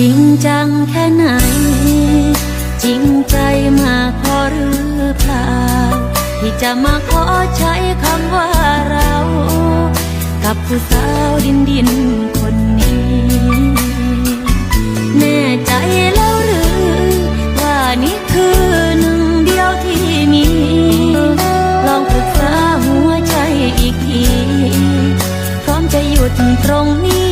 จริงจังแค่ไหน จริงใจมาพอหรือเปล่า ที่จะมาขอใช้คำว่าเรา กับผู้สาวดินดินคนนี้ แน่ใจแล้วหรือ ว่านี่คือหนึ่งเดียวที่มี ลองปรึกษาหัวใจอีกที พร้อมจะหยุดตรงนี้